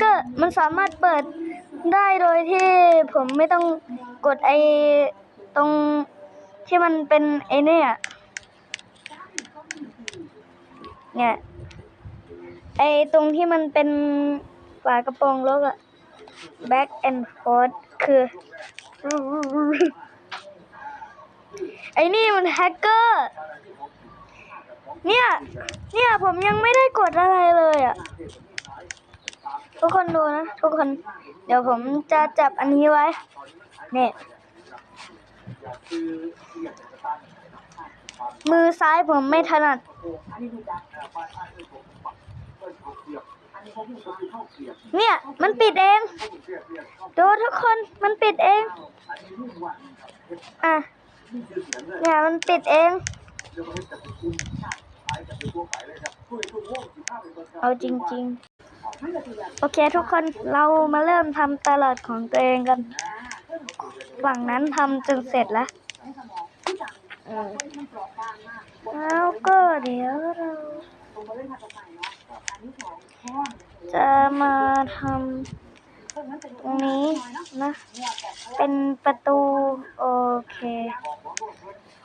กอร์มันสามารถเปิดได้โดยที่ผมไม่ต้องกดไอตรงที่มันเป็นไอเนี่ยเนี่ยไอตรงที่มันเป็นฝากระโปรงรถอะ back and forth คือไอ้นี่มันแฮกเกอร์ เนี่ย เนี่ยผมยังไม่ได้กดอะไรเลยอะ่ะ ทุกคนดูนะ ทุกคน เดี๋ยวผมจะจับอันนี้ไว้ เนี่ยมือซ้ายผมไม่ถนัด เนี่ย มันปิดเอง ดูทุกคน มันปิดเอง อะ เนี่ย มันปิดเอง เอาจริง ๆ โอเคทุกคนเรามาเริ่มทำตลาดของตัวเองกัน ฝั่งนั้นทำจนเสร็จแล้วแล้วก็เดี๋ยวเราจะมาทำตรงนี้นะ เป็นประตูโอเค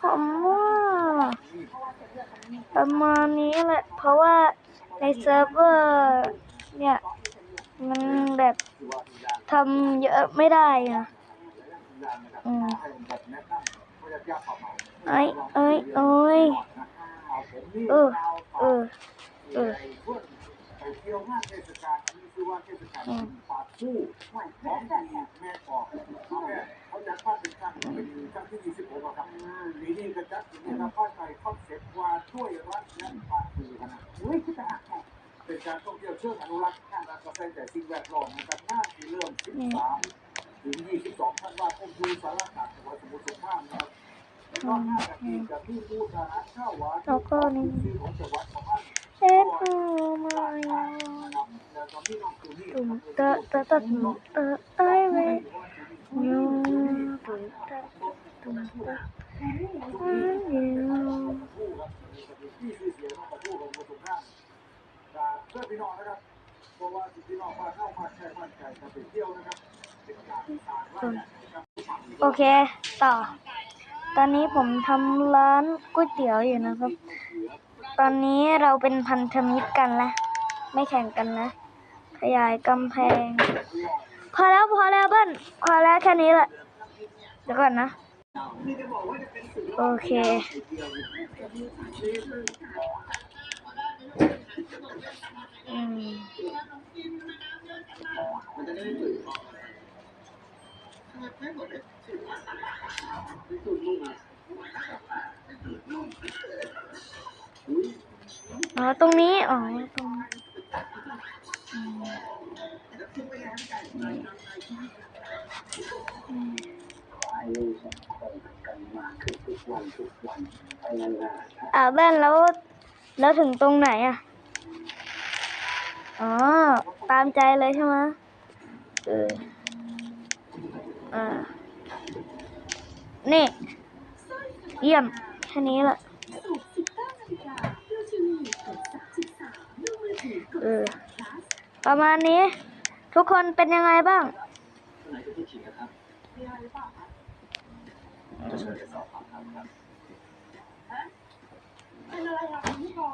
ผมว่าประมาณนี้แหละ เพราะว่าในเซิร์ฟเวอร์ แบบทำเยอะไม่ได้นะอืมเอ้ยเอ้ยเอ้ยเออเออเอออืม เขาจัดภาพเป็นครั้งเป็นครั้งที่26อะครับปีนี้ก็จัดนะครับภาคไทยคอนเซ็ปต์ว่าช่วยรัฐและป่าคือขนาดเฮ้ยคือจะหักเป็นการท่องเที่ยวเชิงอนุรักษ์ทางการเกษตรแต่สิ่งแวดล้อมนะครับหน้าที่เริ่ม 13 ถึง 22ธันวาคมดูสารคดีจังหวัดสมุทรสงครามนะครับแล้วก็หน้าจากนี้จะมีผู้ทหารเข้าวัดแล้วก็นี่ชื่อของจังหวัดของท่านเอ็ดดูมานะครับแล้วก็มีน้องตูนี่ตุ่มเตะเตะเตะตุ่มเตะเอ้ยเว้ยยูตุ่มเตะตุ่มเตะเอ้ยยู เพื่อพี่น้องนะครับเพราะว่าพี่น้องมาเข้ามาแช่มาแช่จะไปเที่ยวนะครับเป็นการต่างๆว่าเนี่ยนะครับโอเค ต่อ ตอนนี้ผมทำร้านก๋วยเตี๋ยวอยู่นะครับ ตอนนี้เราเป็นพันธมิตรกันแล้วไม่แข่งกันนะ ขยายกำแพง พอแล้วพอแล้วเบิ้ลพอแล้วแค่นี้แหละ เดี๋ยวก่อนนะ โอเค อืมอ๋อ ตรงนี้ อ๋อ ตรงอ่าแว่นแล้ว แล้วถึงตรงไหนอะ อ๋อ ตามใจเลยใช่ไหมเออ อ่า นี่ เยี่ยม แค่นี้แหละเออ ประมาณนี้ ทุกคนเป็นยังไงบ้าง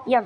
เยี่ยม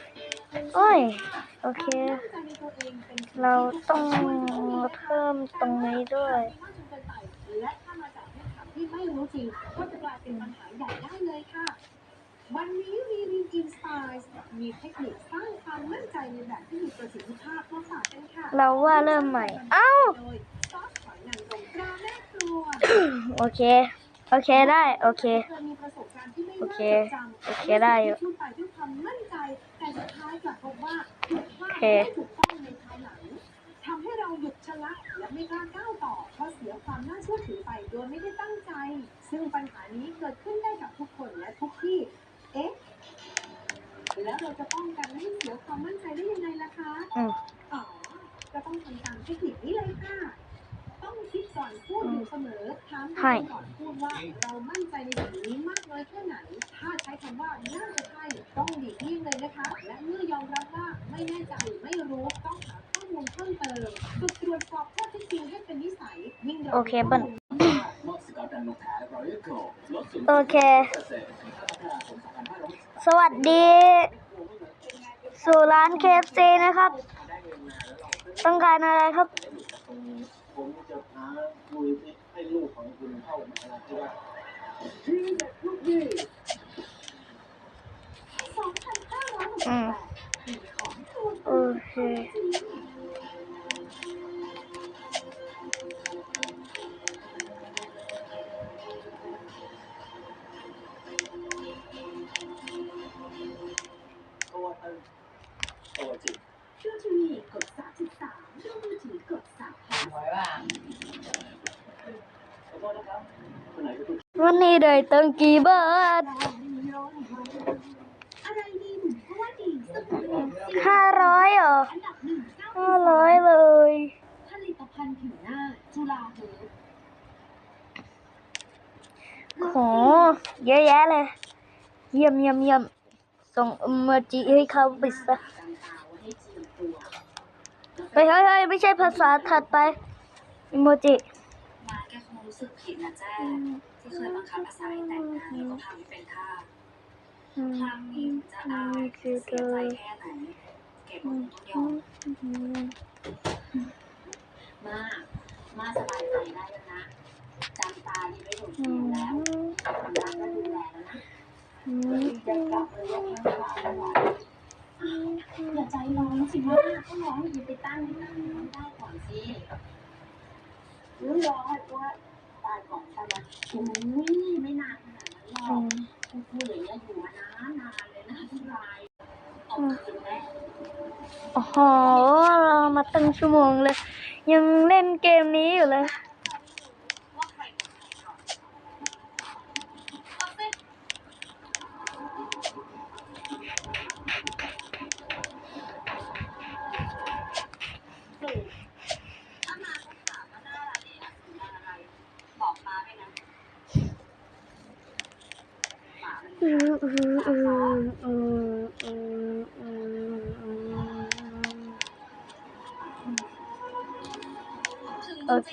โอ้ย โอเคใจในตัวเองเป็นเราต้องเพิ่มตรงนี้ด้วยมากจนเกินไปและถ้ามาจากเรื่องข่าวที่ไม่รู้จริงก็จะกลายเป็นปัญหาใหญ่ได้เลยค่ะ วันนี้วีวินอินสไตล์มีเทคนิคสร้างความมั่นใจในแบบที่มีประสิทธิภาพมาฝากกันค่ะ เราว่าเริ่มใหม่ เอ้าโดยซอสหอยนางรมตราแม่ครัวโอเค โอเคได้ โอเคเคยมีประสบการณ์ที่ไม่โอน่าเคจดจำโอเคได้อยู่ เคไม่ถูกต้องในภายหลังทำให้เราหยุดชะงักและไม่ไม่กล้าก้าวต่อเพราะเสียความน่าเชื่อถือไปโดยไม่ได้ตั้งใจ ซึ่งปัญหานี้เกิดขึ้นได้กับทุกคนและทุกที่ เอ๊ะ แล้วเราจะป้องกันไม่ให้เสียความมั่นใจได้ยังไงล่ะคะอืมอ๋อก็ต้องทำตามเทคนิคนี้เลยค่ะ ต้องคิดก่อนพู ดอยู่เสมอถามตัวเองก่อนพูดว่าเรามั่นใจในสิ่งนี้มากน้อยแค่ไหน ถ้าใช้คำว่าน่าจะใช่ต้องหลีกเลี่ยงเลยนะคะ และเมื่อยอมรับว่าไม่แน่ใจไม่รู้ต้องหาข้อมูลเพิ่มเติมฝึกตรวจสอบข้อเท็จจริงให้เป็นนิสัยยิ่งเราโอเคเปิ้ลโอโอเคเค สวัสดี สู่ร้านเคฟซีนะครับ ต้องการอะไรครับผมจะพาคุย ให้ลูกของคุณเข้ามหาที่ว่าอื วันนี้ได้ตังกี่บาทห้าร้อยเหรอห้าร้อยเลยผลิตภัณฑ์ผิวหน้าจุฬาเฮิร์บโหเยอะแยะเลย เยี่ยมเยี่ยมเยี่ยมส่งอมจิให้เขาไปซะไปเฮ้ยเฮ้ยไม่ใช่ภาษาถัดไปอิโมจิ รู้สึกผิดนะแจ้ที่เคยบังคับอาศัยแต่งงานแล้วก็พาไม่เป็นท่าสครั้งนี้ถึงจะอายเสียใจแค่ไหนเก็บคงต้องยอมมามาสบายใจได้แล้วนะจำตาดีไม่หลุดอยู่แล้วความรักก็ดูแลแล้วนะจะกลับเลยแค่ว่าอย่าใจร้อนสิมาต้องร้องอย่าไปตั้งได้ก่อนสิรู้รอว่า ตายก่อนใช่ไหมอุ้ยไม่นานขนาดนั้นหรอกพูดอย่างเงี้ยอยู่มานานนานเลยนะที่รายเอาคืนแม่โอ้โหเรามาตั้งชั่วโมงเลย ยังเล่นเกมนี้อยู่เลย โอเค